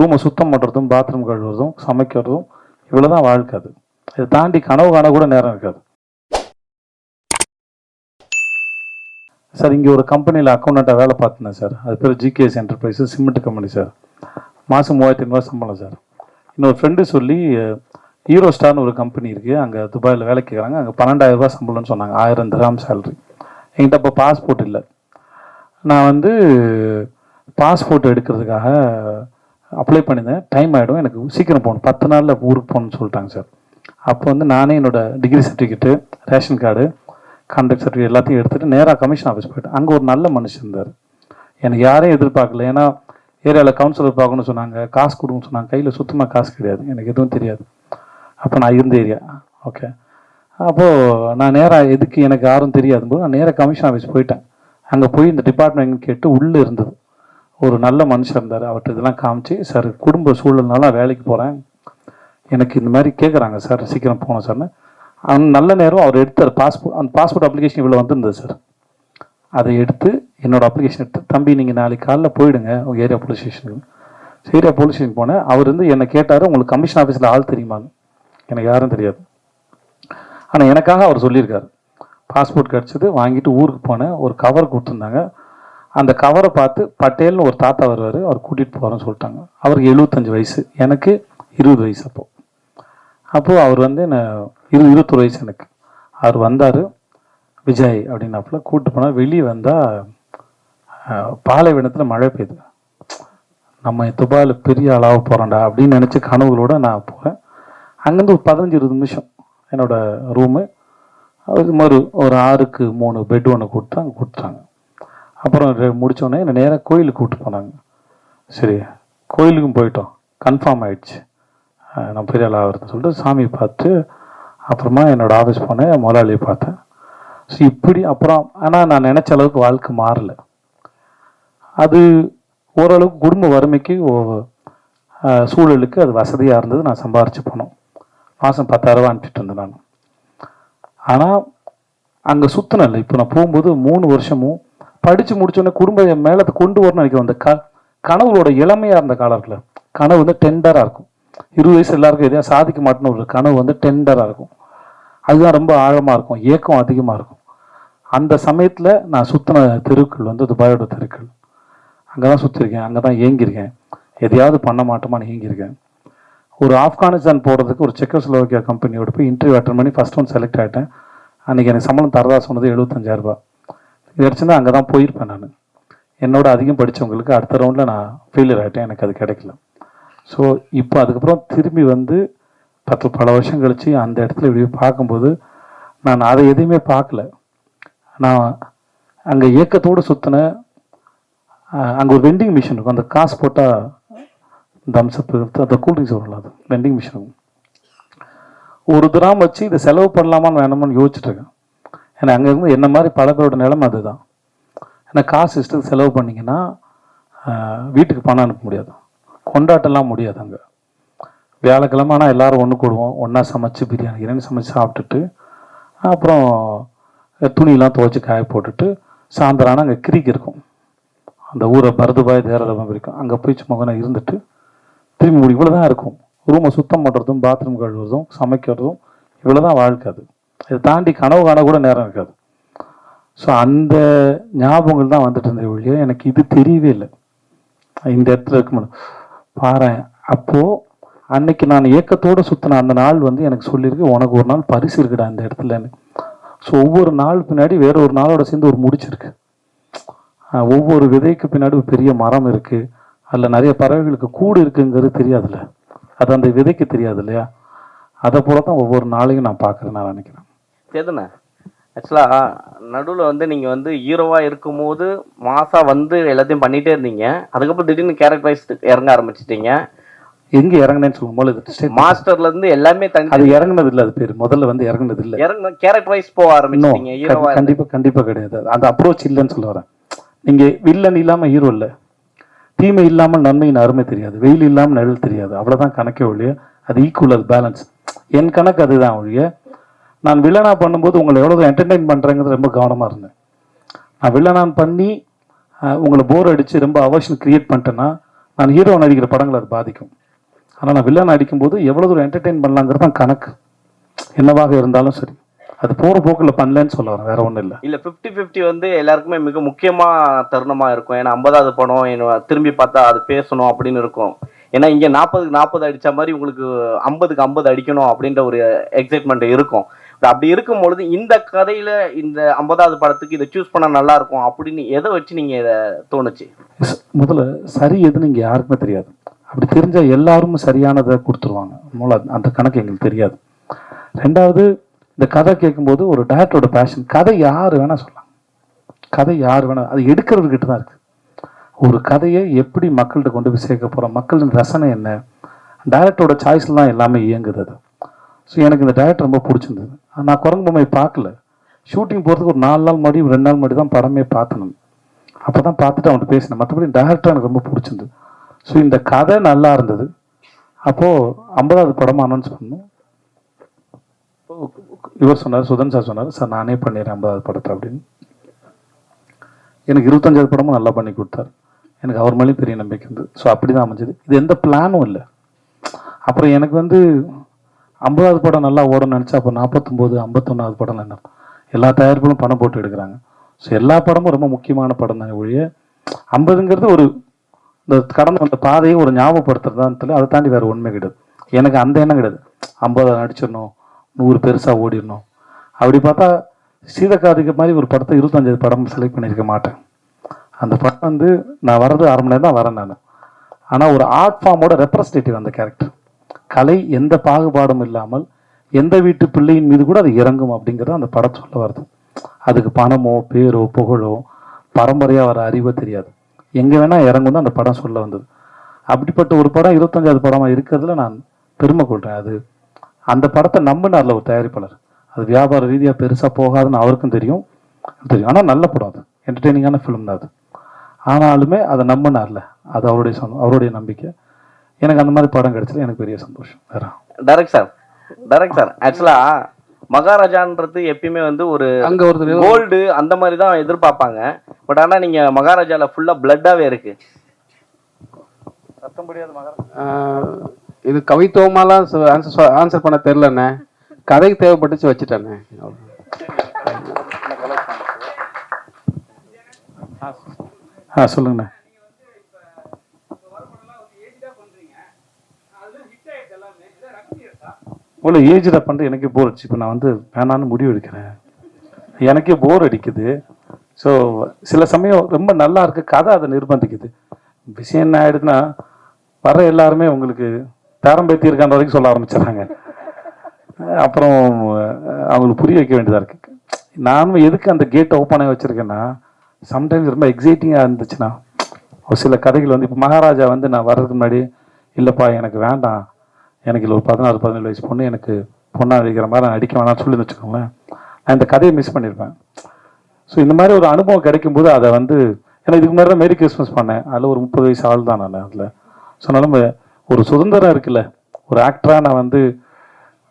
ரூமை சுத்தம் பண்ணுறதும் பாத்ரூம் கழுவுறதும் சமைக்கிறதும் இவ்வளோ தான் வாழ்க்கை அது. இதை தாண்டி கனவு காண கூட நேரம் இருக்காது. சார் இங்கே ஒரு கம்பெனியில் அக்கௌண்ட்டாக வேலை பார்த்துனேன் சார். அது பேர் GKS enterprise cement company sir. மாதம் மூவாயிரத்தி ஐநூறுவா சம்பளம் சார். இன்னொரு ஃப்ரெண்டு சொல்லி ஹீரோ ஸ்டார்னு ஒரு கம்பெனி இருக்குது அங்கே துபாயில் வேலை கேட்குறாங்க அங்கே பன்னெண்டாயிரம் ரூபாய் சம்பளம்னு சொன்னாங்க. ஆயிரம் திராம் சேலரி என்கிட்ட அப்போ பாஸ்போர்ட் இல்லை. நான் வந்து பாஸ்போர்ட் எடுக்கிறதுக்காக அப்ளை பண்ணியிருந்தேன். டைம் ஆகிடும் எனக்கு சீக்கிரம் போகணும். பத்து நாளில் ஊருக்கு போகணும்னு சொல்லிட்டாங்க சார். அப்போ வந்து நானே என்னோட degree certificate ration card contact certificate எல்லாத்தையும் எடுத்துகிட்டு நேராக கமிஷன் ஆஃபீஸ் போயிட்டேன். அங்கே ஒரு நல்ல மனுஷன் இருந்தார். எனக்கு யாரையும் எதிர்பார்க்கல. ஏன்னா ஏரியாவில் கவுன்சிலர் பார்க்கணும்னு சொன்னாங்க. காசு கொடுங்கன்னு சொன்னாங்க. கையில் சுத்தமாக காசு கிடையாது. எனக்கு எதுவும் தெரியாது. அப்போ நான் இருந்த ஏரியா ஓகே அப்போது நான் நேராக எதுக்கு எனக்கு யாரும் தெரியாதும்போது நான் நேராக கமிஷன் ஆஃபீஸ் போயிட்டேன். அங்கே போய் இந்த டிபார்ட்மெண்ட் கேட்டு உள்ளே இருந்தது. ஒரு நல்ல மனுஷன் இருந்தார். அவர்கிட்ட இதெல்லாம் காமிச்சு சார் குடும்ப சூழல்னால வேலைக்கு போகிறேன் எனக்கு இந்த மாதிரி கேட்குறாங்க சார். சீக்கிரம் போகணும் சார்னு. அந்த நல்ல நேரம் அவர் எடுத்தார். பாஸ்போர்ட் அந்த பாஸ்போர்ட் அப்ளிகேஷன் இவ்வளோ வந்திருந்தது சார். அதை எடுத்து என்னோடய அப்ளிகேஷன் எடுத்து தம்பி நீங்கள் நாளைக்கு காலைல போயிடுங்க உங்கள் ஏரியா போலீஸ் ஸ்டேஷனுக்கு ஏரியா போலீஸ் ஸ்டேஷன் போனேன். அவர் வந்து என்னை கேட்டார் உங்களுக்கு கமிஷன் ஆஃபீஸில் ஆள் தெரியுமான்னு? எனக்கு யாரும் தெரியாது. ஆனால் எனக்காக அவர் சொல்லியிருக்காரு. பாஸ்போர்ட் கிடச்சிது வாங்கிட்டு ஊருக்கு போனேன். ஒரு கவர் கொடுத்துருந்தாங்க. அந்த கவரை பார்த்து பட்டேல்னு ஒரு தாத்தா வருவார் அவர் கூட்டிகிட்டு போகிறேன்னு சொல்லிட்டாங்க. அவருக்கு எழுபத்தஞ்சு வயசு எனக்கு இருபது வயசு அப்போது அப்போது அவர் வந்து என்ன இரு இருபத்தொரு வயசு எனக்கு. அவர் வந்தார் விஜய் அப்படின்னாப்புல கூப்பிட்டு போனால் வெளியே வந்தால் பாலைவனத்தில் மழை பெய்யுது. நம்ம துபாயில் பெரிய அளவு போகிறோம்டா அப்படின்னு நினச்சி கனவுகளோடு நான் போகிறேன் அங்கேருந்து ஒரு பதினஞ்சு இருபது நிமிஷம் என்னோடய ரூமு அது மாதிரி ஒரு ஆறுக்கு மூணு பெட் ஒன்று கொடுத்து அங்கே கொடுத்துட்டாங்க. அப்புறம் முடித்தோடனே என்னை நேராக கோயிலுக்கு கூப்பிட்டு போனாங்க. சரி கோயிலுக்கும் போயிட்டோம். கன்ஃபார்ம் ஆயிடுச்சு. நான் பெரிய ஆளாக சொல்லிட்டு சாமியை பார்த்து அப்புறமா என்னோடய ஆஃபீஸ் போனேன் முதலாளியை பார்த்தேன். ஸோ இப்படி அப்புறம் ஆனால் நான் நினச்ச அளவுக்கு வாழ்க்கை மாறலை. அது ஓரளவுக்கு குடும்ப வறுமைக்கு ஓ- சூழலுக்கு அது வசதியாக இருந்தது. நான் சம்பாரிச்சு போனோம் மாதம் பத்தாயிரம் ரூபா அனுப்பிச்சிட்டு இருந்தேன் நான். ஆனால் அங்கே சுத்தினல இப்போ நான் போகும்போது மூணு வருஷமும் படித்து முடிச்சோடனே குடும்பம் மேலே அதை கொண்டு வரணும்னு நினைக்கிறோம் அந்த க கனவுகளோட இளமையாக இருந்த காலத்தில் கனவு வந்து டெண்டராக இருக்கும். இருபது வயசு எல்லாருக்கும் எதையும் சாதிக்க மாட்டேன்னு ஒரு கனவு வந்து டெண்டராக இருக்கும். அதுதான் ரொம்ப ஆழமாக இருக்கும் ஏக்கம் அதிகமாக இருக்கும். அந்த சமயத்தில் நான் சுற்றின தெருக்கள் வந்து துபாயோட தெருக்கள். அங்கே தான் சுற்றிருக்கேன் அங்கே தான் ஏங்கியிருக்கேன் எதையாவது பண்ண மாட்டோமான்னு ஏங்கியிருக்கேன் ஒரு ஆப்கானிஸ்தான் போகிறதுக்கு ஒரு செக்கோஸ்லோவாக்கியா கம்பெனியோட போய் இன்டர்வியூ அட்டன் பண்ணி ஃபஸ்ட் ஒன் செலக்ட் ஆகிட்டேன் அன்றைக்கி எனக்கு சம்பளம் தரதா சொன்னது எழுபத்தஞ்சாயிரரூபா கிடச்சுன்னா அங்கே தான் போயிருப்பேன் நான். என்னோட அதிகம் படித்தவங்களுக்கு அடுத்த ரவுண்டில் நான் ஃபெயிலியர் ஆகிட்டேன் எனக்கு அது கிடைக்கல. ஸோ இப்போ அதுக்கப்புறம் திரும்பி வந்து பத்து பல வருஷம் கழித்து அந்த இடத்துல இப்படி பார்க்கும்போது நான் அதை எதையுமே பார்க்கல. நான் அங்கே இயக்கத்தோடு சுற்றின அங்கே ஒரு வெண்டிங் மிஷின் இருக்கும். அந்த காசு போட்டால் தம்ஸ்அப் அந்த கூல்ட்ரிங்க்ஸ் வரலாம் அது. வெண்டிங் மிஷின் இருக்கும். ஒரு திராம் வச்சு இதை செலவு பண்ணலாமான்னு வேணாமான்னு யோசிச்சுட்ருக்கேன் ஏன்னா அங்கே இருந்து என்ன மாதிரி பல பேரோட நிலைமை அதுதான். ஏன்னா காசு இஷ்டத்துக்கு செலவு பண்ணிங்கன்னா வீட்டுக்கு பணம் அனுப்ப முடியாது. கொண்டாட்டம்லாம் முடியாது அங்கே. வியாழக்கிழமை ஆனால் எல்லோரும் ஒன்று கூடுவோம். ஒன்றா சமைச்சு பிரியாணி இரண்டு சமைச்சு சாப்பிட்டுட்டு அப்புறம் துணியெல்லாம் துவைச்சி காய போட்டுட்டு சாயந்தரம் ஆனால் அங்கே கிரிக் இருக்கும். அந்த ஊரை பரதுபாய் தேரதம் இருக்கும் அங்கே போய் சும்மா இருந்துட்டு திரும்பி முடி இவ்வளோ தான் இருக்கும். ரூமை சுத்தம் பண்ணுறதும் பாத்ரூம் கழுவுறதும் சமைக்கிறதும் இவ்வளோ தான் வாழ்க்கை அது. இதை தாண்டி கனவு காண கூட நேரம் இருக்காது. ஸோ அந்த ஞாபகங்கள் தான் வந்துட்டு இருந்தது ஒழிய எனக்கு இது தெரியவே இல்லை. இந்த இடத்துல இருக்கும் பாரு அப்போது அன்னைக்கு நான் ஏக்கத்தோடு சுற்றின அந்த நாள் வந்து எனக்கு சொல்லியிருக்கு உனக்கு ஒரு நாள் பரிசு இருக்குடா அந்த இடத்துலன்னு. ஸோ ஒவ்வொரு நாள் பின்னாடி வேற ஒரு நாளோட சேர்ந்து ஒரு முடிச்சிருக்கு ஒவ்வொரு விதைக்கு பின்னாடி ஒரு பெரிய மரம் இருக்குது அதில் நிறைய பறவைகளுக்கு கூடு இருக்குங்கிறது தெரியாதுல்ல. அது அந்த விதைக்கு தெரியாது இல்லையா? அதை போல தான் ஒவ்வொரு நாளையும் நான் பார்க்குறேன் நான் நினைக்கிறேன். சேதுண்ணா ஆக்சுவலாக நடுவில் வந்து நீங்கள் வந்து ஹீரோவாக இருக்கும்போது மாசா வந்து எல்லாத்தையும் பண்ணிகிட்டே இருந்தீங்க. அதுக்கப்புறம் திடீர்னு கேரக்டரைஸ் இறங்க ஆரம்பிச்சிட்டீங்க. எங்கே இறங்குனேன்னு சொல்லும் state- மாஸ்டர்லேருந்து எல்லாமே தனி அது இறங்குனது இல்லை அது பேர். முதல்ல வந்து இறங்குனது இல்லை. இறங்க கேரக்டர் வைஸ் போக ஆரம்பிச்சிட்டீங்க கண்டிப்பா கண்டிப்பா கிடையாது. அந்த அப்ரோச் இல்லைன்னு சொல்ல வரேன். நீங்க வில்லன் இல்லாம ஹீரோ இல்ல. தீமை இல்லாமல் நன்மையின் அருமை தெரியாது. வெயில் இல்லாமல் நிழல் தெரியாது. அவ்வளவுதான் கணக்கே ஒழிய அது ஈக்குவல் அது பேலன்ஸ் என் கணக்கு அதுதான் ஒழிய நான் வில்லனா பண்ணும்போது உங்களை எவ்வளவு என்டர்டெயின் பண்ணுறேங்கிறது ரொம்ப கவனமா இருந்தேன். நான் வில்லனான் பண்ணி உங்களை போர் அடிச்சு ரொம்ப அவர்ஷன் கிரியேட் பண்ணிட்டேன்னா நான் ஹீரோ நடிக்கிற படங்களை அது பாதிக்கும். ஆனால் நான் வில்லன் அடிக்கும்போது எவ்வளோ தூரம் என்டர்டெயின் பண்ணலாங்கிறது தான் கணக்கு. என்னவாக இருந்தாலும் சரி. அது போகிற போக்கில் பண்ணலன்னு சொல்ல வரேன் வேற ஒன்றும் இல்லை. இல்ல 50 50 வந்து எல்லாருக்குமே மிக முக்கியமா தருணமா இருக்கும். ஏன்னா ஐம்பதாவது படம் என்ன திரும்பி பார்த்தா அது பேசணும் அப்படின்னு இருக்கும். ஏன்னா இங்கே நாற்பதுக்கு நாற்பது அடித்த மாதிரி உங்களுக்கு ஐம்பதுக்கு ஐம்பது அடிக்கணும் அப்படின்ற ஒரு எக்ஸைட்மெண்ட் இருக்கும். அப்படி இருக்கும் பொழுது இந்த கதையில இந்த ஐம்பதாவது படத்துக்கு இதை சூஸ் பண்ணா நல்லா இருக்கும் அப்படின்னு எதை வச்சு நீங்க இதை தோணுச்சு? முதல்ல சரி எதுன்னு இங்கே யாருக்குமே தெரியாது. அப்படி தெரிஞ்சால் எல்லாரும் சரியானதை கொடுத்துருவாங்க. மூல அந்த கணக்கு எங்களுக்கு தெரியாது. ரெண்டாவது இந்த கதை கேட்கும்போது ஒரு டேரக்டரோட பேஷன் கதை யார் வேணால் சொல்லலாம். கதை யார் வேணால் அது எடுக்கிறவர்கிட்ட தான் இருக்குது ஒரு கதையை எப்படி மக்கள்கிட்ட கொண்டு போய் சேர்க்க போகிறோம் மக்களின் ரசனை என்ன? டேரக்டரோட சாய்ஸில் தான் எல்லாமே இயங்குது அது. ஸோ எனக்கு இந்த டேரக்டர் ரொம்ப பிடிச்சிருந்தது. நான் குரங்கு பொம்மை பார்க்கல. ஷூட்டிங் போகிறதுக்கு ஒரு நாலு நாள் முன்னாடி ரெண்டு நாள் முன்னாடி தான் படமே பார்த்தணும் அப்போ தான் பார்த்துட்டு அவன்கிட்ட பேசினேன். மற்றபடி டேரக்டர் எனக்கு ரொம்ப பிடிச்சிருந்தது. ஸோ இந்த கதை நல்லா இருந்தது. அப்போது ஐம்பதாவது படமாக அனௌன்ஸ் பண்ணோம் இவர் சொன்னார் சுதன் சார் சொன்னார் சார் நானே பண்ணிடுறேன் ஐம்பதாவது படத்தை அப்படின்னு. எனக்கு இருபத்தஞ்சாவது படமும் நல்லா பண்ணி கொடுத்தாரு. எனக்கு அவர் மேலேயும் பெரிய நம்பிக்கை இருந்தது. ஸோ அப்படி தான் அமைஞ்சது. இது எந்த பிளானும் இல்லை. அப்புறம் எனக்கு வந்து ஐம்பதாவது படம் நல்லா ஓடணும்னு நினச்சா அப்போ நாற்பத்தொம்போது ஐம்பத்தொன்னாவது படம் என்ன எல்லா தயாரிப்புகளும் பணம் போட்டு எடுக்கிறாங்க. ஸோ எல்லா படமும் ரொம்ப முக்கியமான படம் தான் ஒழிய ஐம்பதுங்கிறது ஒரு இந்த கடந்த வந்த பாதையை ஒரு ஞாபகப்படுத்துறதான்னு சொல்லி அதை தாண்டி வேறு உண்மை கிடையாது. எனக்கு அந்த எண்ணம் கிடையாது. ஐம்பது நடிச்சிடணும் நூறு பெருசாக ஓடிடணும். அப்படி பார்த்தா சீதக்காதிக்கு மாதிரி ஒரு படத்தை இருபத்தஞ்சாவது படம் செலக்ட் பண்ணியிருக்க மாட்டேன். அந்த படம் வந்து நான் வர்றது அரை மணி நேரம் தான் வரேன் நான். ஆனால் ஒரு ஆர்ட் ஃபார்மோட ரெப்ரஸன்டேட்டிவ் அந்த கேரக்டர் கலை எந்த பாகுபாடும் இல்லாமல் எந்த வீட்டு பிள்ளையின் மீது கூட அது இறங்கும் அப்படிங்கிறது அந்த படம் சொல்ல வருது. அதுக்கு பணமோ பேரோ புகழோ பரம்பரையாக வர அறிவோ தெரியாது. எங்கே வேணால் இறங்கும் தான் அந்த படம் சொல்ல வந்தது. அப்படிப்பட்ட ஒரு படம் இருபத்தஞ்சாவது படமாக இருக்கிறதுல நான் பெருமை கொள்கிறேன் அது அந்த படத்தை நம்பினார்ல ஒரு தயாரிப்பாளர். அது வியாபார ரீதியாக பெருசாக போகாதுன்னு அவருக்கும் தெரியும். தெரியும். ஆனால் நல்ல படம் அது. என்டர்டெய்னிங்கான ஃபிலிம் தான் அது. ஆனாலுமே அதை நம்பினார்ல. அது அவருடைய சொந்தம் அவருடைய நம்பிக்கை. எனக்கு அந்த மாதிரி படம் கிடைச்சது எனக்கு பெரிய சந்தோஷம். வேற. டைரக்ட் சார் டைரக்ட் சார் ஆக்சுவலா மகாராஜான்றது எப்பயுமே வந்து ஒரு அங்க ஒருத்தர் கோல்டு அந்த மாதிரி தான் எதிர்பார்ப்பாங்க. பட் ஆனா நீங்க மகாராஜால ஃபுல்லா பிளட்டாவே இருக்கு. ஆஹ், இது கவித்துவமாலாம் ஆன்சர் ஆன்சர் பண்ண தெரிலண்ணே கதைக்கு தேவைப்பட்டுச்சு வச்சுட்டேண்ணே. ஆ சொல்லுங்கண்ணே. இவ்வளோ ஏஜில் பண்ணுற எனக்கே போர் அடிச்சு. இப்போ நான் வந்து வேணான்னு முடிவு எடுக்கிறேன். எனக்கே போர் அடிக்குது. ஸோ சில சமயம் ரொம்ப நல்லா இருக்குது கதை அதை நிர்பந்திக்குது. விஷயம் என்ன ஆயிடுதுன்னா வர எல்லாருமே உங்களுக்கு பேரம்பேத்தி இருக்கான்ற வரைக்கும் சொல்ல ஆரம்பிச்சிடுறாங்க. அப்புறம் அவங்களுக்கு புரிய வைக்க வேண்டியதாக இருக்கு. நானும் எதுக்கு அந்த கேட்டை ஓப்பன் ஆகி வச்சிருக்கேன்னா சம்டைம்ஸ் ரொம்ப எக்ஸைட்டிங்காக இருந்துச்சுன்னா ஒரு சில கதைகள் வந்து இப்போ மகாராஜா வந்து நான் வர்றதுக்கு முன்னாடி இல்லைப்பா எனக்கு வேண்டாம். எனக்கு இல்லை ஒரு பதினாறு பதினேழு வயசு பொண்ணு எனக்கு பொண்ணாக அடிக்கிற மாதிரி நான் அடிக்க வேணாம்னு சொல்லி வச்சுக்கோங்களேன். நான் இந்த கதையை மிஸ் பண்ணியிருப்பேன். ஸோ இந்த மாதிரி ஒரு அனுபவம் கிடைக்கும்போது அதை வந்து ஏன்னா இதுக்கு முன்னாடி தான் மேரி கிறிஸ்மஸ் பண்ணேன். அதில் ஒரு முப்பது வயசு ஆள் தான் நான் அதில். ஸோ நம்ம ஒரு சுதந்திரம் இருக்குல்ல. ஒரு ஆக்டராக நான் வந்து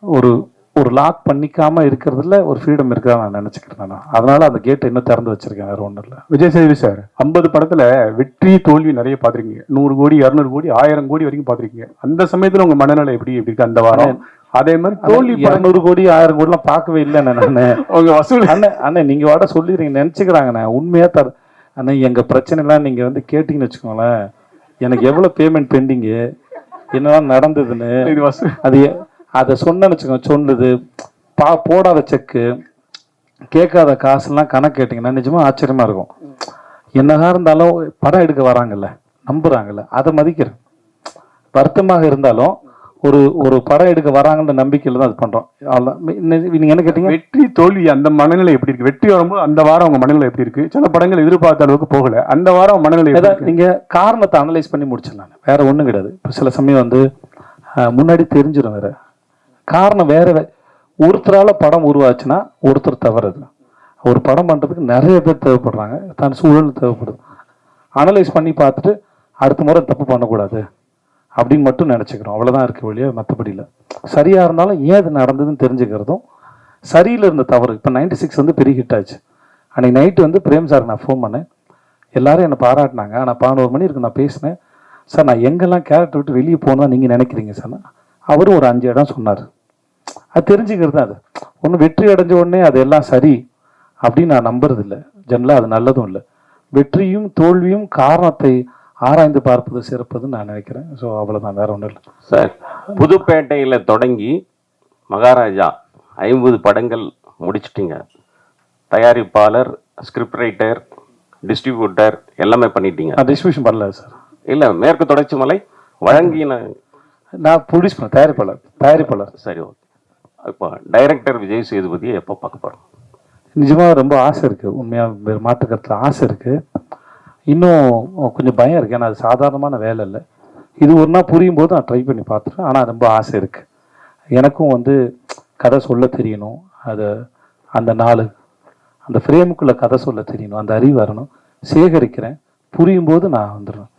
ஒரு ஒரு லாக் பண்ணிக்காம இருக்கிறதுல ஒரு ஃப்ரீடம் இருக்கா நான் நினச்சிக்கிறேன் நான். அதனால அந்த கேட்டை இன்னும் திறந்து வச்சிருக்கேன் வேற ஒன்றும் இல்லை. விஜய் சேதுபதி சார் ஐம்பது படத்துல வெற்றி தோல்வி நிறைய பார்த்திருக்கீங்க. நூறு கோடி இரநூறு கோடி ஆயிரம் கோடி வரைக்கும் பார்த்திருக்கீங்க. அந்த சமயத்துல உங்க மனநிலை எப்படி எப்படி இருக்கு அந்த வாரம்? அதே மாதிரி தோல்வி இரநூறு கோடி ஆயிரம் கோடிலாம் பார்க்கவே இல்லைண்ணே நான் உங்க வசூல் அண்ணே அண்ணே நீங்க வாட சொல்லிடுறீங்க நினைச்சுக்கிறாங்கண்ணே உண்மையா தர அண்ணே எங்க பிரச்சனை எல்லாம் நீங்க வந்து கேட்டீங்கன்னு வச்சுக்கோங்களேன். எனக்கு எவ்வளவு பேமெண்ட் பெண்டிங்கு என்னெல்லாம் நடந்ததுன்னு? அது அதை சொன்னேன்னு வச்சுக்கோங்க சொன்னது பா போடாத செக்கு கேட்காத காசுலாம் கணக்கு கேட்டிங்கன்னா நிஜமா ஆச்சரியமா இருக்கும். என்னதான் இருந்தாலும் படம் எடுக்க வராங்கல்ல நம்புறாங்கல்ல அதை மதிக்கிறேன். வருத்தமாக இருந்தாலும் ஒரு ஒரு படம் எடுக்க வராங்கன்ற நம்பிக்கையில தான் அது பண்றோம். அவ்வளவுதான். நீ- நீங்க என்ன கேட்டீங்க? வெற்றி தோல்வி அந்த மனநிலை எப்படி இருக்கு? வெற்றி வரும்போது அந்த வாரம் உங்க மனநிலை எப்படி இருக்கு? சில படங்கள் எதிர்பார்த்த அளவுக்கு போகல. அந்த வாரம் மனநிலை எப்படி அதான் இருக்கு? நீங்க காரணத்தை அனலைஸ் பண்ணி முடிச்சிடலாம். வேற ஒண்ணும் கிடையாது. இப்போ சில சமயம் வந்து முன்னாடி தெரிஞ்சிடும் வேற. காரணம் வேற ஒருத்தரால் படம் உருவாச்சுன்னா ஒருத்தர் தவறுது. ஒரு படம் பண்ணுறதுக்கு நிறைய பேர் தேவைப்படுறாங்க. தன் சூழல் தேவைப்படுது. அனலைஸ் பண்ணி பார்த்துட்டு அடுத்த முறை தப்பு பண்ணக்கூடாது அப்படின்னு மட்டும் நினச்சிக்கிறோம். அவ்வளோதான் இருக்க வழியா மற்றபடி இல்லை. சரியாக இருந்தாலும் ஏன் இது நடந்ததுன்னு தெரிஞ்சுக்கிறதும் சரியில் இருந்த தவறு. இப்போ நைன்டி சிக்ஸ் வந்து பெரிய ஹிட் ஆச்சு. அன்றைக்கி நைட்டு வந்து பிரேம் சார் நான் ஃபோன் பண்ணேன். எல்லாரும் என்னை பாராட்டினாங்க. ஆனால் பதினோரு மணி இருக்கு நான் பேசினேன். சார் நான் எங்கெல்லாம் கேரக்டர் விட்டு வெளியே போகணும் நீங்கள் நினைக்கிறீங்க சார் அவரும் ஒரு அஞ்சு இடம் சொன்னார். அது தெரிஞ்சுக்கிறது தான் அது. ஒன்று வெற்றி அடைஞ்ச உடனே அது எல்லாம் சரி அப்படின்னு நான் நம்புறது இல்லை ஜெனரலாக அது நல்லதும் இல்லை. வெற்றியும் தோல்வியும் காரணத்தை ஆராய்ந்து பார்ப்பது சிறப்புதுன்னு நான் நினைக்கிறேன். ஸோ அவ்வளோதான் வேற ஒன்றும் இல்லை. சார் புதுப்பேட்டையில் தொடங்கி மகாராஜா ஐம்பது படங்கள் முடிச்சிட்டீங்க. தயாரிப்பாளர் ஸ்கிரிப்ட் ரைட்டர் டிஸ்ட்ரிபியூட்டர் எல்லாமே பண்ணிட்டீங்க. டிஸ்ட்ரிபியூஷன் பண்ணல சார். இல்லை மேற்கு தொடர்ச்சி மலை வழங்கின நான் ப்ரொடியூஸ் பண்ண தயாரிப்பாளர் தயாரிப்பாளர். சரி ஓகே. இப்போ டைரக்டர் விஜய் சேதுபதியை எப்போ பார்க்க போகிறோம் நிஜமாக ரொம்ப ஆசை இருக்குது உண்மையாக வேறு மாற்றுக்கருத்தில் ஆசை இருக்குது இன்னும் கொஞ்சம் பயம் இருக்குது ஏன்னா அது சாதாரணமான வேலை இல்லை. இது ஒரு நாள் புரியும் போது நான் ட்ரை பண்ணி பார்த்துருவேன் ஆனால் ரொம்ப ஆசை இருக்குது எனக்கும் வந்து கதை சொல்ல தெரியணும். அது அந்த நாள் அந்த ஃப்ரேமுக்குள்ளே கதை சொல்ல தெரியணும். அந்த அறிவு வரணும். சேகரிக்கிறேன். புரியும் போது நான் வந்துடுவேன்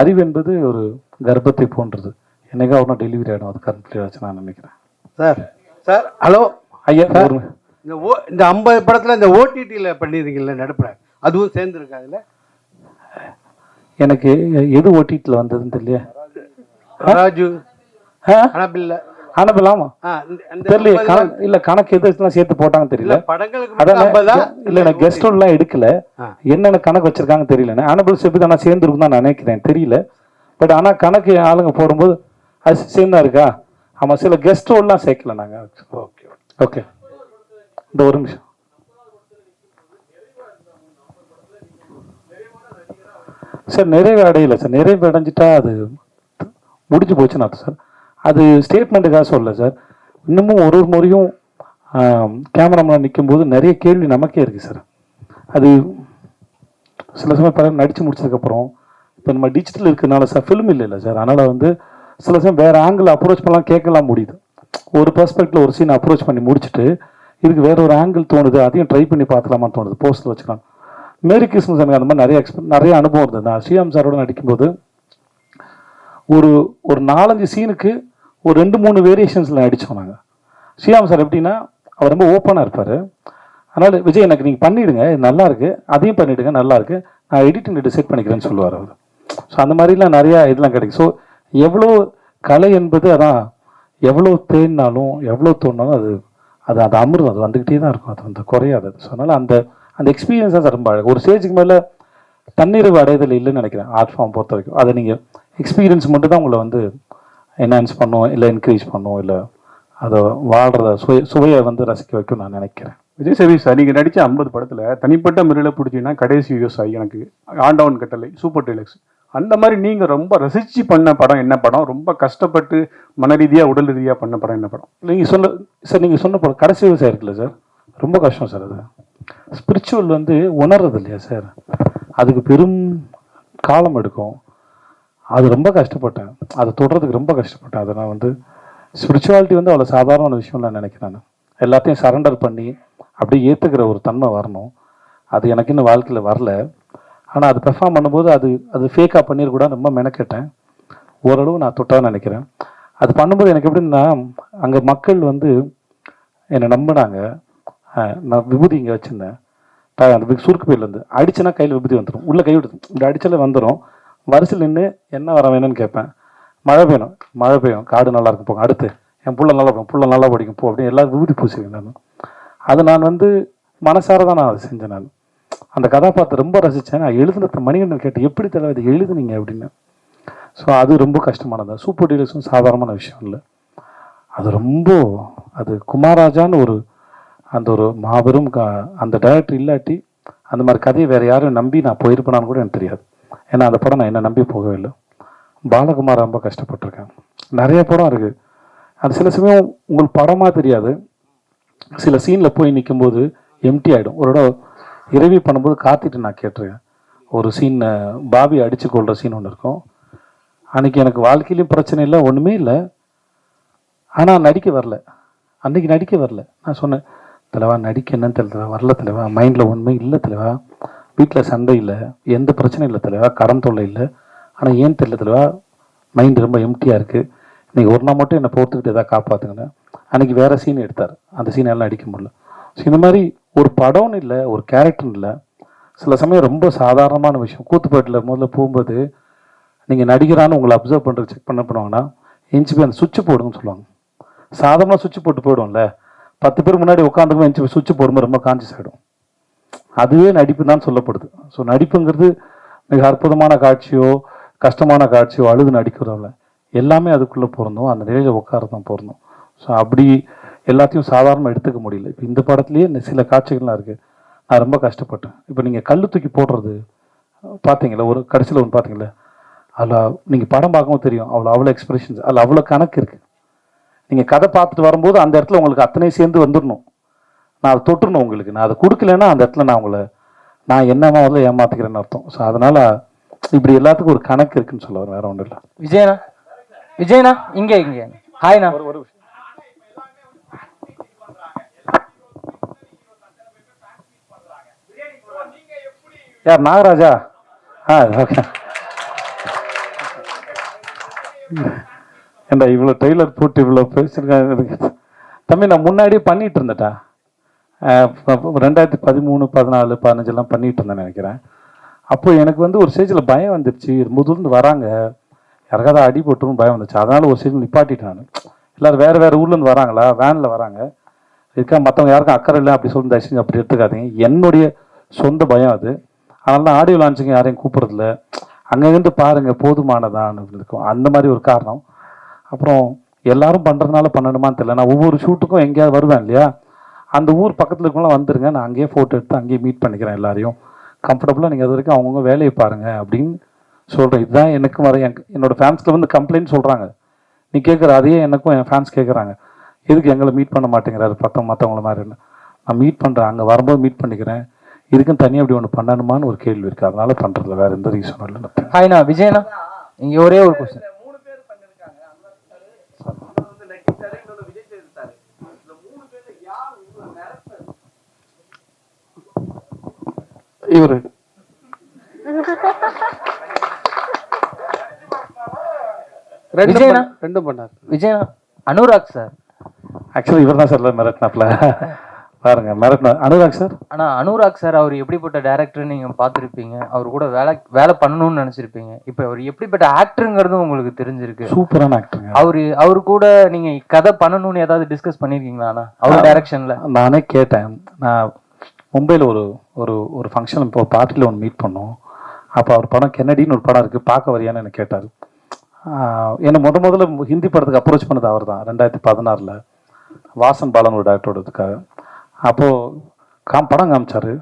அறிவு என்பது ஒரு கர்ப்பத்தை போன்றது. என்னைக்கா ஒன்றும் டெலிவரி ஆகிடும் அது கம்ப்ளீட் ஆச்சு நான் நினைக்கிறேன். Sir sir? ஹலோ ஐயா இந்த ஓ இந்த ஐம்பது படத்தில் இந்த ஓடிடியில் பண்ணியிருக்கீங்களா நடுப்புற அதுவும் சேர்ந்துருக்கு அதில் எனக்கு எது ஓட்டிட்டில் வந்ததுன்னு தெரியல ராஜு. அனபில்ல. அனுப்பல ஆமா. ஆ இந்த- இந்த தெரியல இல்ல கணக்கு எது எதுலாம் சேர்த்து போட்டாங்கன்னு தெரியல. படங்களுக்கு இல்ல நான் கெஸ்ட் எல்லாம் எடுக்கல. என்னென்ன கணக்கு வச்சிருக்காங்க தெரியல. அனுபவ செப்பு தானே சேர்ந்துருக்கும் தான் நான் நினைக்கிறேன். தெரியல. பட் ஆனா கணக்கு ஆளுங்க போடும்போது அது சேர்ந்தா இருக்கா? ஆமா சில கெஸ்ட் எல்லாம் சேர்க்கல நாங்க. ஓகே ஓகே இந்த ஒரு நிமிஷம். சார் நிறைவு அடையல சார். நிறைவு அடைஞ்சிட்டா அது முடிஞ்சு போச்சுன்னு அர்த்தம் சார். அது ஸ்டேட்மெண்ட்டுக்காக சொல்லல சார். இன்னமும் ஒரு ஒரு முறையும் கேமராமேன் நிற்கும்போது நிறைய கேள்வி நமக்கே இருக்குது சார். அது சில சமயம் படம் நடித்து முடிச்சதுக்கப்புறம் இப்போ நம்ம டிஜிட்டல் இருக்கிறனால சார் ஃபிலிம் இல்லைல்ல சார். அதனால் வந்து சில சமயம் வேறு ஆங்கிள் அப்ரோச் பண்ணலாம் கேட்கலாம் முடியுது. ஒரு பெர்ஸ்பெக்டில் ஒரு சீன் அப்ரோச் பண்ணி முடிச்சுட்டு இதுக்கு வேற ஒரு ஆங்கிள் தோணுது அதையும் ட்ரை பண்ணி பார்க்கலாமான்னு தோணுது போஸ்டில் வச்சுக்கலாம். மேரி கிறிஸ்மஸ் எனக்கு அந்த மாதிரி நிறைய எக்ஸ்ப நிறைய அனுபவம் இருந்தது. நான் ஸ்ரீராம் சாரோட நடிக்கும்போது ஒரு ஒரு நாலஞ்சு சீனுக்கு ஒரு ரெண்டு மூணு வேரியேஷன்ஸில் நடித்தோம் நாங்கள் ஸ்ரீராம் சார் எப்படின்னா அவர் ரொம்ப ஓப்பனாக இருப்பார். அதனால் விஜய் எனக்கு நீங்கள் பண்ணிவிடுங்க நல்லாயிருக்கு நல்லா அதையும் பண்ணிவிடுங்க நல்லா இருக்கு. நான் எடிட்டிங் டிசைட் பண்ணிக்கிறேன்னு சொல்லுவார் அவர். ஸோ அந்த மாதிரிலாம் நிறையா இதெல்லாம் கிடைக்கும். ஸோ எவ்வளோ கலை என்பது அதான் எவ்வளோ தேடினாலும் எவ்வளோ தோணாலும் அது அது அது அமிர்தம் அது வந்துக்கிட்டே தான் இருக்கும். அது வந்து குறையாது ஸோ அதனால் அந்த அந்த எக்ஸ்பீரியன்ஸ் தான் ரொம்ப அழகு. ஒரு ஸ்டேஜுக்கு மேலே தன்னிறைவு அடைதல் இல்லைன்னு நினைக்கிறேன் ஆர்ட் ஃபார்ம் பொறுத்த வரைக்கும். அதை நீங்கள் எக்ஸ்பீரியன்ஸ் மட்டும் தான் உங்களை வந்து என்ஹான்ஸ் பண்ணும் இல்லை என்கரேஜ் பண்ணும் இல்லை அதை வாழ்கிறத சுய சுவையை வந்து ரசிக்க வைக்கும் நான் நினைக்கிறேன். விஜய் சேவி சார் நீங்கள் நடித்த ஐம்பது படத்தில் தனிப்பட்ட முறையில் பிடிச்சிங்கன்னா கடைசி விவசாயி எனக்கு ஆண்டவன் கட்டளை சூப்பர் டெலக்ஸ். அந்த மாதிரி நீங்கள் ரொம்ப ரசித்து பண்ண படம் என்ன படம்? ரொம்ப கஷ்டப்பட்டு மன ரீதியாக உடல் ரீதியாக பண்ண படம் என்ன படம்? நீங்கள் சொல்ல சார் நீங்கள் சொன்ன படம் கடைசி விவசாயம் இருக்குல்ல சார்? ரொம்ப கஷ்டம் சார் அது. ஸ்பிரிச்சுவல் வந்து உணர்றது இல்லையா சார்? அதுக்கு பெரும் காலம் எடுக்கும். அது ரொம்ப கஷ்டப்பட்டேன். அதை தொடர்றதுக்கு ரொம்ப கஷ்டப்பட்டேன். அதை நான் வந்து ஸ்பிரிச்சுவாலிட்டி வந்து அவ்வளோ சாதாரண விஷயம் நான் நினைக்கிறேன் நான். எல்லாத்தையும் சரண்டர் பண்ணி அப்படியே ஏற்றுக்கிற ஒரு தன்மை வரணும். அது எனக்கு இன்னும் வாழ்க்கையில் வரல. ஆனால் அது பெர்ஃபார்ம் பண்ணும்போது அது அது ஃபேக்காக பண்ணிடக்கூடாது ரொம்ப மெனக்கெட்டேன். ஓரளவு நான் தொட்டான்னு நினைக்கிறேன். அது பண்ணும்போது எனக்கு எப்படின்னா அங்கே மக்கள் வந்து என்னை நம்பினாங்க. நான் விபூதி இங்கே வச்சுருந்தேன். அந்த சுருக்கு பையிலேருந்து அடிச்சேன்னா கையில் விபூதி வந்துடும் உள்ளே கை விடுது. இப்படி அடிச்சாலே வந்துடும் வரிசையில் நின்று என்ன வர வேணும்னு கேட்பேன். மழை பெய்யணும். மழை பெய்யும். காடு நல்லா இருக்கும். போங்க. அடுத்து. என் புள்ள நல்லா படிக்கும் புள்ள நல்லா படிக்கும். போ அப்படின்னு எல்லாரும் விபூதி பூசிக்கிறேன் நான். அது நான் வந்து மனசார தான் நான் அதை செஞ்சேன் நான். அந்த கதாபாத்திரம் ரொம்ப ரசித்தேன் நான் எழுதுனத மணிகண்டன் கேட்டு எப்படி தலைவர் இதை எழுதுனீங்க? அப்படின்னு. ஸோ அது ரொம்ப கஷ்டமானது? சூப்பர் டீலர்ஸும் சாதாரணமான விஷயம் இல்லை. அது ரொம்ப அது குமாராஜான்னு ஒரு அந்த ஒரு மாபெரும் க அந்த டைரக்டர் இல்லாட்டி அந்த மாதிரி கதையை வேறு யாரும் நம்பி நான் போயிருப்பேனான்னு கூட எனக்கு தெரியாது. ஏன்னா அந்த படம் நான் என்ன நம்பி போகவே இல்லை. பாலகுமார் ரொம்ப கஷ்டப்பட்டிருக்கேன். நிறைய படம் இருக்குது அது சில சமயம் உங்களுக்கு படமாக தெரியாது. சில சீனில் போய் நிற்கும்போது எம்டி ஆகிடும் ஒரு இடம் இரவி பண்ணும்போது காத்திட்டு நான் கேட்டிருக்கேன். ஒரு சீன் பாபி அடித்து கொள்கிற சீன் ஒன்று இருக்கும். அன்றைக்கி எனக்கு வாழ்க்கையிலையும் பிரச்சனை இல்லை ஒன்றுமே இல்லை. ஆனால் நடிக்க வரல. அன்றைக்கி நடிக்க வரல. நான் சொன்னேன் தலைவா நடிக்க என்னன்னு தெரியல வரல தலைவா. மைண்டில் ஒன்றுமே இல்லை தலைவா. வீட்டில் சண்டை இல்லை. எந்த பிரச்சனையும் இல்லை தலைவா. கடன் தொல்லை இல்லை. ஆனால் ஏன் தெரியல தலைவா. மைண்ட் ரொம்ப எம்டியாக இருக்குது இன்றைக்கி ஒரு நாள் மட்டும் என்னை போர்த்துக்கிட்டு எதாவது காப்பாற்றுங்கன்னு அன்றைக்கி வேறு சீன் எடுத்தார். அந்த சீன் எல்லாம் அடிக்க முடியல. ஸோ இந்த மாதிரி ஒரு படம்னு இல்லை ஒரு கேரக்டர் இல்லை. சில சமயம் ரொம்ப சாதாரணமான விஷயம். கூத்துப்பாட்டில் முதல்ல போகும்போது நீங்கள் நடிகரான்னு உங்களை அப்சர்வ் பண்ணுறது செக் பண்ண பண்ணுவாங்கன்னா எஞ்சி போய் அந்த சுவிட்ச் போடுங்கன்னு சொல்லுவாங்க. சாதாரணமாக சுவிட்ச் போட்டு போயிடும்ல பத்து பேர் முன்னாடி உட்காந்துக்கும் எஞ்சி போய் சுவிட்ச் போடும்போது ரொம்ப கான்சியஸ் ஆகிடும் அதுவே நடிப்பு தான் சொல்லப்படுது. ஸோ நடிப்புங்கிறது மிக அற்புதமான காட்சியோ கஷ்டமான காட்சியோ அழுது நடிக்கிறதோ இல்லை எல்லாமே அதுக்குள்ளே பிறந்தோம் அந்த நிலையில் உட்கார தான் பிறந்தோம் ஸோ அப்படி எல்லாத்தையும் சாதாரணமாக எடுத்துக்க முடியல. இப்போ இந்த படத்துலேயே இந்த சில காட்சிகள்லாம் இருக்குது நான் ரொம்ப கஷ்டப்பட்டேன். இப்போ நீங்கள் கல்லு தூக்கி போடுறது பார்த்தீங்களா ஒரு கடைசியில் ஒன்று பார்த்தீங்களா அதில் நீங்கள் படம் பார்க்கவும் தெரியும். அவ்வளோ அவ்வளோ எக்ஸ்பிரஷன்ஸ் அதில் அவ்வளோ கணக்கு இருக்குது நீங்கள் கதை பார்த்துட்டு வரும்போது அந்த இடத்துல உங்களுக்கு அத்தனை சேர்ந்து வந்துடணும். நான் அதை தொட்டுறணும் உங்களுக்கு. நான் அதை கொடுக்கலன்னா அந்த இடத்துல நான் உங்களை நான் என்ன முதல்ல ஏமாத்திக்கிறேன்னு அர்த்தம். ஸோ அதனால இப்படி எல்லாத்துக்கும் ஒரு கணக்கு இருக்குன்னு சொல்ல வரேன். வேற ஒன்றும் இல்லை. விஜயனா? விஜயனா? இங்க இங்க. ஹாய்ண்ணா யார் நாகராஜா. ஆ ஓகே. ஏண்டா இவ்வளோ டெய்லர் போட்டு இவ்வளோ பேசியிருக்காங்க தம்பி நான் முன்னாடியே பண்ணிகிட்டு இருந்தேன்டா ரெண்டாயிரத்தி பதிமூணு பதினாலு பதினஞ்செல்லாம் பண்ணிகிட்டு இருந்தேன் நினைக்கிறேன். அப்போ எனக்கு வந்து ஒரு ஸ்டேஜில் பயம் வந்துருச்சு. முதுர்ந்து வராங்க. யாருக்காவது அடி போட்டுரும் பயம் வந்துச்சு. அதனால் ஒரு ஸ்டேஜில் நிப்பாட்டிட்டேன் நான். எல்லோரும் வேறு வேறு ஊர்லேருந்து வராங்களா? வேனில் வராங்க. இருக்கா மற்றவங்க யாருக்கும் அக்கறை இல்லை அப்படி சொல்லி தயவு செஞ்சு அப்படி எடுத்துக்காதீங்க. என்னுடைய சொந்த பயம் அது. அதனால தான் ஆடியோ லான்ச்சிங் யாரையும் கூப்பிட்றதில்ல. அங்கேருந்து பாருங்கள் போதுமானதான்னு இருக்கும். அந்த மாதிரி ஒரு காரணம். அப்புறம் எல்லாரும் பண்ணுறதுனால பண்ணணுமான்னு தெரியல. நான் ஒவ்வொரு ஷூட்டுக்கும் எங்கேயாவது வருவேன் இல்லையா? அந்த ஊர் பக்கத்தில் இருக்கவங்களாம் வந்துருங்க. நான் அங்கேயே ஃபோட்டோ எடுத்து அங்கேயே மீட் பண்ணிக்கிறேன் எல்லாரையும். கம்ஃபர்டபுளாக நீங்கள் அது வரைக்கும் அவங்கவுங்க வேலையை பாருங்கள் அப்படின்னு சொல்கிறேன் இதுதான் எனக்கும் வர என் என்னோடய ஃபேன்ஸில் வந்து கம்ப்ளைண்ட் சொல்கிறாங்க நீ கேட்குற அதையே எனக்கும் என் ஃபேன்ஸ் கேட்குறாங்க எதுக்கு எங்களை மீட் பண்ண மாட்டேங்கிறாரு பத்தம் மற்றவங்கள மாதிரி. நான் மீட் பண்ணுறேன் அங்கே வரும்போது மீட் பண்ணிக்கிறேன். இதுக்கும் தனியாக அப்படி ஒன்று பண்ணணுமான்னு ஒரு கேள்வி இருக்குது அதனால பண்ணுறதுல வேறு எந்த ரீசனும் இல்லை ஹாய்ண்ணா விஜயனா? இங்க ஒரே ஒரு கொஸ்டின் இவரு. ரெண்டு விஜயனா? ரெண்டும் பண்ணார். விஜயனா? அனுராக் சார் ஆக்சுவலி இவர் தான் சார் மிரட்டினாப்ல. பாருங்க மிரட்டின அனுராக் சார் ஆனா அனுராக் சார் அவர் எப்படிப்பட்ட டேரக்டர் நீங்க பார்த்திருப்பீங்க. அவர் கூட வேலை வேலை பண்ணணும்னு நினைச்சிருப்பீங்க. இப்ப அவர் எப்படிப்பட்ட ஆக்டருங்கிறதும் உங்களுக்கு தெரிஞ்சிருக்கு. சூப்பரான ஆக்டருங்க அவரு அவரு கூட நீங்க கதை பண்ணணும்னு ஏதாவது டிஸ்கஸ் பண்ணிருக்கீங்களா? அவர் டைரக்ஷன்ல நானே கேட்டேன். நான் மும்பையில் ஒரு ஒரு ஒரு ஃபங்க்ஷன் இப்போ பார்ட்டியில் ஒன்று மீட் பண்ணோம். அப்போ அவர் படம் கென்னடின்னு ஒரு படம் இருக்குது பார்க்க வரியான்னு எனக்கு கேட்டார். என்னை முத முதல்ல ஹிந்தி படத்துக்கு அப்ரோச் பண்ணது அவர் தான் ரெண்டாயிரத்தி பதினாறில். வாசன் பாலன் ஒரு டேரக்டரோடதுக்காக அப்போது காம் படம் காமிச்சார்.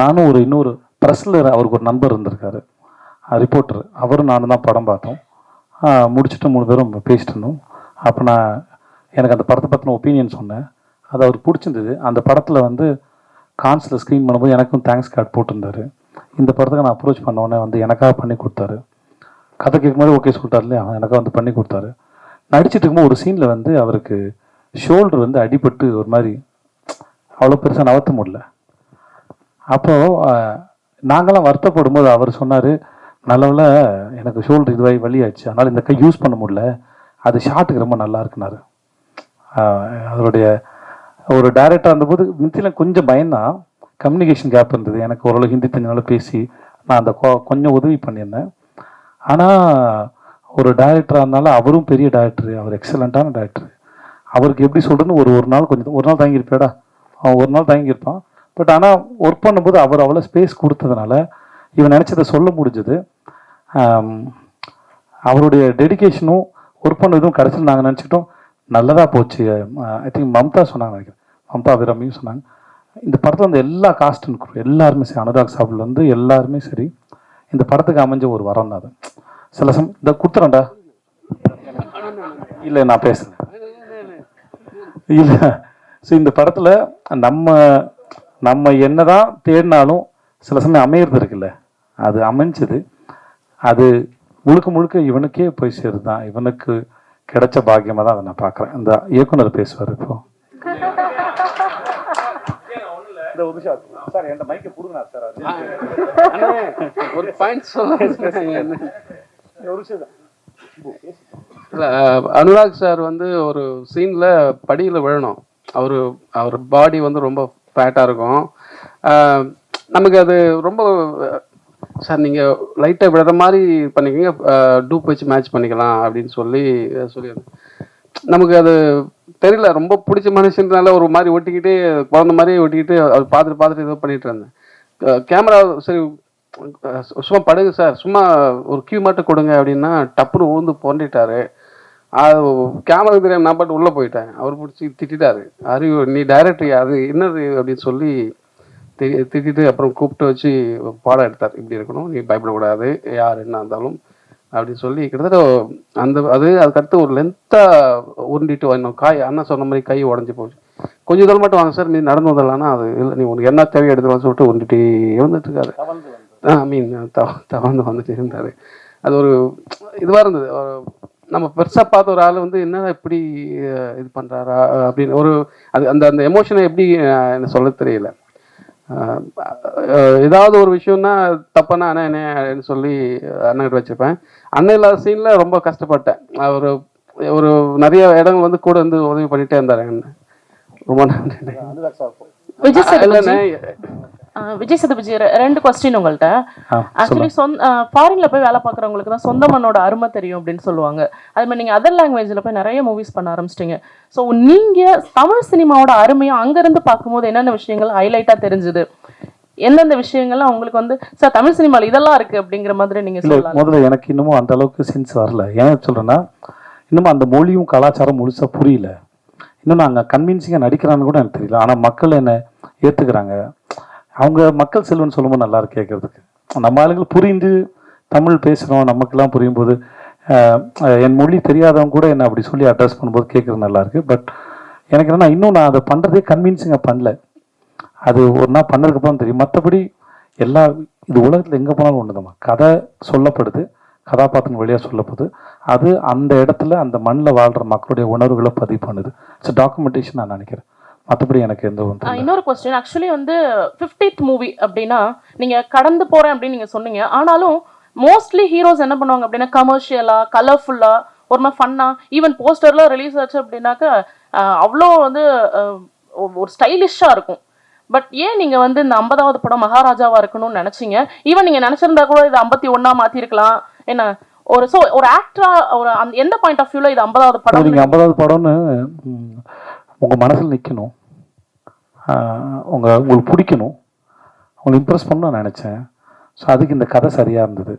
நானும் ஒரு இன்னொரு ப்ரெஸ்ஸில் அவருக்கு ஒரு நண்பர் இருந்திருக்காரு. ரிப்போர்ட்டர் அவரும் நானும் தான் படம் பார்த்தோம். முடிச்சுட்டு மூணு பேரும் பேசிட்டு இருந்தோம். அப்போ நான் எனக்கு அந்த படத்தை பற்றின ஒப்பீனியன் சொன்னேன். அது அவருக்கு பிடிச்சிருந்தது. அந்த படத்தில் வந்து கான்ஸில் ஸ்க்ரீன் பண்ணும்போது எனக்கும் தேங்க்ஸ் கார்டு போட்டிருந்தாரு. இந்த படத்துக்கு நான் அப்ரோச் உடனே வந்து எனக்காக பண்ணி கொடுத்தாரு. கதை கேட்கும்போது ஓகே சொல்லிட்டார் இல்லையா? எனக்காக வந்து பண்ணி கொடுத்தாரு. நடிச்சிட்டு இருக்கும்போது ஒரு சீனில் வந்து அவருக்கு ஷோல்டர் வந்து அடிபட்டு ஒரு மாதிரி அவ்வளோ பெருசாக நகர்த்த முடியல. அப்போது நாங்களாம் வருத்தப்படும் போது அவர் சொன்னார் நல்லவில் எனக்கு ஷோல்டர் இதுவாகி வழியாச்சு அதனால் இந்த கை யூஸ் பண்ண முடியல அது ஷார்ட்டுக்கு ரொம்ப நல்லா இருக்குனாரு. அதனுடைய ஒரு டைரக்டர் இருந்தபோது முத்தியில் கொஞ்சம் பயந்தான் கம்யூனிகேஷன் கேப் இருந்தது எனக்கு ஓரளவு ஹிந்தி தெரிஞ்சனால பேசி நான் அந்த கொ- கொஞ்சம் உதவி பண்ணியிருந்தேன். ஆனால் ஒரு டைரக்டராக இருந்தாலும் அவரும் பெரிய டைரக்டர் அவர் எக்ஸலண்ட்டான டேரக்டர் அவருக்கு எப்படி சொல்கிறதுன்னு ஒரு ஒரு நாள் கொஞ்சம் ஒரு நாள் தங்கியிருப்பேடா அவன் ஒரு நாள் தங்கியிருப்பான் பட் ஆனால் ஒர்க் பண்ணும்போது அவர் அவ்வளோ ஸ்பேஸ் கொடுத்ததுனால இவன் நினச்சதை சொல்ல முடிஞ்சது. அவருடைய டெடிகேஷனும் ஒர்க் பண்ணதும் கடைசியில் நாங்கள் நினச்சிக்கிட்டோம் நல்லதாக போச்சு. ஐ திங்க் மம்தா சொன்னாங்க நினைக்கிறேன். மம்தா அபிராமியும் சொன்னாங்க. இந்த படத்தில் வந்து எல்லா காஸ்டும் எல்லாருமே சரி. அனுராக் சாப்பிட்லேருந்து எல்லாருமே சரி. இந்த படத்துக்கு அமைஞ்ச ஒரு வரம் தான் அது. சில சம் இந்த கொடுத்துறேன்டா. இல்லை நான் பேசுகிறேன் இல்லை ஸோ இந்த படத்தில் நம்ம நம்ம என்னதான் தேடினாலும் சில சமயம் அமையிறது இருக்குல்ல? அது அமைஞ்சது. அது முழுக்க முழுக்க இவனுக்கே போய் சேருது தான் இவனுக்கு கிடைச்ச பாக்கியமாக தான் அதை நான் பார்க்குறேன். இந்த இயக்குனர் பேசுவார் இப்போ. அனுராக் சார் வந்து ஒரு சீன்ல படியில விழணும். அவர் அவர் பாடி வந்து ரொம்ப ஃபேட்டாக இருக்கும். நமக்கு அது ரொம்ப சார் நீங்கள் லைட்டாக விடுற மாதிரி பண்ணிக்கோங்க. டூப் வச்சு மேட்ச் பண்ணிக்கலாம் அப்படின்னு சொல்லி சொல்லி சொல்லியிருந்தேன். நமக்கு அது தெரியல ரொம்ப பிடிச்ச மனுஷன்றனால ஒரு மாதிரி ஒட்டிக்கிட்டு குழந்த மாதிரி ஒட்டிக்கிட்டு அது பார்த்துட்டு பார்த்துட்டு ஏதோ பண்ணிகிட்டு இருந்தேன். கேமரா சரி சும்மா படுங்க சார். சும்மா ஒரு கியூ மட்டும் கொடுங்க அப்படின்னா டப்புன்னு ஊந்து புரண்டிட்டாரு. அது கேமரா தெரியாம நான் பாட்டு உள்ளே போயிட்டேன். அவர் பிடிச்சி திட்டிட்டாரு. அறிவு நீ டைரக்டர் அது என்னது? அப்படின்னு சொல்லி தி- திட்டிட்டு அப்புறம் கூப்பிட்டு வச்சு பாடம் எடுத்தார். இப்படி இருக்கணும். நீ பயப்படக்கூடாது. யார் என்ன இருந்தாலும் அப்படின்னு சொல்லி கிட்டத்தட்ட அந்த அது அதுக்கடுத்து ஒரு லென்த்தாக உருண்டிட்டு வரணும் காய். அண்ணா சொன்ன மாதிரி கை உடஞ்சி போச்சு. கொஞ்சம் தூரம் மட்டும் வாங்க சார் மீதி நடந்து வந்துடலாம்னா அது இல்லை. நீ உனக்கு என்ன தேவையோ எடுத்துக்கலாம் சொல்லிட்டு உருண்டுட்டே வந்துட்டு இருக்காரு ஐ மீன் தவழ்ந்து வந்துட்டு இருந்தார். அது ஒரு இதுவாக இருந்தது. நம்ம பெருசாக பார்த்த ஒரு ஆள் வந்து என்ன இப்படி இது பண்ணுறாரா அப்படின்னு ஒரு அது அந்த அந்த எமோஷனை எப்படி எனக்கு சொல்ல தெரியல. ஏதாவது ஒரு விஷயம்னா தப்பானா அண்ணா என்ன சொல்லி அண்ணன் வச்சுப்பேன் அண்ணன் இல்லாத சீனில் ரொம்ப கஷ்டப்பட்டேன். ஒரு ஒரு நிறைய இடங்கள் வந்து கூட வந்து உதவி பண்ணிட்டே இருந்தார் அண்ணன். ரொம்ப நன்றி. விஜய் சேதுபதி ரெண்டு கொஸ்டின் உங்கள்கிட்ட ஆ ஆக்சுவலி சொந்த ஃபாரின்ல போய் வேலை பார்க்குறவங்களுக்கு தான் சொந்த மண்ணோட அருமை தெரியும் அப்படின்னு சொல்லுவாங்க. அது மாதிரி நீங்க அதர் லாங்குவேஜ்ல போய் நிறைய மூவிஸ் பண்ண ஆரம்பிச்சிட்டீங்க. ஸோ நீங்க தமிழ் சினிமாவோட அருமையும் அங்கிருந்து பார்க்கும்போது என்னென்ன விஷயங்கள் ஹைலைட்டா தெரிஞ்சுது? எந்தெந்த விஷயங்கள்லாம் உங்களுக்கு வந்து சார் தமிழ் சினிமால இதெல்லாம் இருக்கு அப்படிங்கிற மாதிரி நீங்க சொல்லலாம். முதல்ல எனக்கு இன்னமும் அந்த அளவுக்கு சென்ஸ் வரல. ஏன் சொல்கிறேன்னா இன்னமும் அந்த மொழியும் கலாச்சாரம் முழுசாக புரியல. இன்னும் நாங்கள் கன்வின்சிங்காக நடிக்கிறான்னு கூட எனக்கு தெரியல. ஆனால் மக்கள் என்னை ஏற்றுக்கிறாங்க அவங்க மக்கள் செல்வன் சொல்லும்போது நல்லா இருக்கு கேட்கறதுக்கு நம்ம ஆளுங்கள் புரிந்து தமிழ் பேசுகிறோம் நமக்கெல்லாம் புரியும் போது என் மொழி தெரியாதவங்க கூட என்னை அப்படி சொல்லி அட்ரஸ் பண்ணும்போது கேட்குறது நல்லாயிருக்கு பட் எனக்கு என்னென்னா இன்னும் நான் அதை பண்ணுறதே கன்வின்சிங்காக பண்ணல. அது ஒரு நாள் பண்ணதுக்கப்புறம் தெரியும். மற்றபடி எல்லா இது உலகத்தில் எங்கே போனாலும் ஒன்று தான் கதை சொல்லப்படுது கதாபாத்திரம் வழியாக சொல்லப்படுது. அது அந்த இடத்துல அந்த மண்ணில் வாழ்கிற மக்களுடைய உணர்வுகளை பதிவு பண்ணுது. இட்ஸ் டாக்குமெண்டேஷன் நான் நினைக்கிறேன். மற்றபடி எனக்கு எந்த இல்லை. இன்னொரு கொஸ்டின் ஆக்சுவலி வந்து ஃபிஃப்டித் மூவி அப்படின்னா நீங்க கடந்து போறேன் அப்படின்னு நீங்க சொன்னீங்க. ஆனாலும் மோஸ்ட்லி ஹீரோஸ் என்ன பண்ணுவாங்க அப்படின்னா கமர்ஷியலா கலர்ஃபுல்லா ஒரு மாதிரி ஃபன்னா ஈவன் போஸ்டர்ல ரிலீஸ் ஆச்சு அப்படின்னாக்கா அவ்வளோ வந்து ஒரு- ஒரு ஸ்டைலிஷா இருக்கும். பட் ஏன் நீங்க வந்து இந்த ஐம்பதாவது படம் மகாராஜாவா இருக்கணும்னு நினைச்சீங்க? ஈவன் நீங்க நினைச்சிருந்தா கூட இது ஐம்பத்தி ஒண்ணா மாத்திருக்கலாம். என்ன ஒரு சோ ஒரு ஆக்டரா ஒரு எந்த பாயிண்ட் ஆஃப் வியூல இது ஐம்பதாவது படம் நீங்கள் ஐம்பதாவது படம்னு உங்கள் மனசில் நிற்கணும் உங்கள் உங்களுக்கு பிடிக்கணும். உங்களை இம்ப்ரெஸ் பண்ண நினச்சேன். ஸோ அதுக்கு இந்த கதை சரியாக இருந்தது.